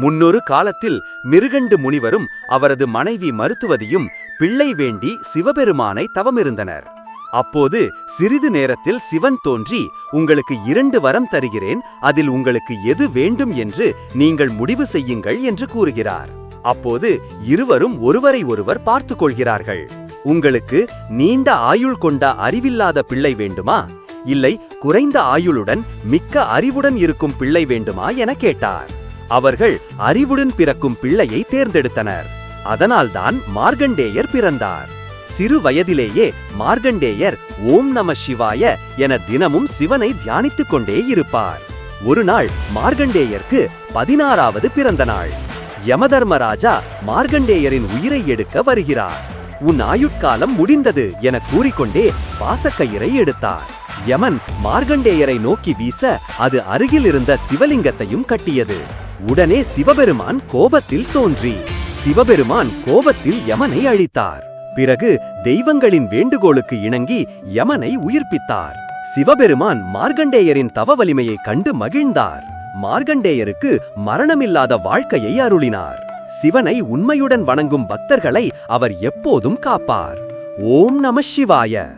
முன்னொரு காலத்தில் மிருகண்டு முனிவரும் அவரது மனைவி மருத்துவதியும் பிள்ளை வேண்டி சிவபெருமானை தவமிருந்தனர். அப்போது சிறிது நேரத்தில் சிவன் தோன்றி உங்களுக்கு இரண்டு வரம் தருகிறேன் அதில் உங்களுக்கு எது வேண்டும் என்று நீங்கள் முடிவு செய்யுங்கள் என்று கூறுகிறார். அப்போது இருவரும் ஒருவரை ஒருவர் பார்த்து கொள்கிறார்கள். உங்களுக்கு நீண்ட ஆயுள் கொண்ட அறிவில்லாத பிள்ளை வேண்டுமா? இல்லை குறைந்த ஆயுளுடன் மிக்க அறிவுடன் இருக்கும் பிள்ளை வேண்டுமா? என கேட்டார். அவர்கள் அறிவுடன் பிறக்கும் பிள்ளையை தேர்ந்தெடுத்தனர். அதனால்தான் மார்கண்டேயர் பிறந்தார். சிறு வயதிலேயே மார்கண்டேயர் ஓம் நம சிவாய என தினமும் சிவனை தியானித்துக் கொண்டே இருப்பார். ஒரு நாள் மார்கண்டேயருக்கு பதினாறாவது பிறந்த நாள். யமதர்மராஜா மார்கண்டேயரின் உயிரை எடுக்க வருகிறார். உன் ஆயுட்காலம் முடிந்தது என கூறிக்கொண்டே பாசக்கயிறை எடுத்தார். யமன் மார்கண்டேயரை நோக்கி வீச அது அருகில் இருந்த சிவலிங்கத்தையும் கட்டியது. உடனே சிவபெருமான் கோபத்தில் தோன்றி. சிவபெருமான் கோபத்தில் யமனை அழித்தார். பிறகு தெய்வங்களின் வேண்டுகோளுக்கு இணங்கி யமனை உயிர்ப்பித்தார். சிவபெருமான் மார்கண்டேயரின் தவ வலிமையை கண்டு மகிழ்ந்தார். மார்கண்டேயருக்கு மரணமில்லாத வாழ்க்கையை அருளினார். சிவனை உண்மையுடன் வணங்கும் பக்தர்களை அவர் எப்போதும் காப்பார். ஓம் நம சிவாய.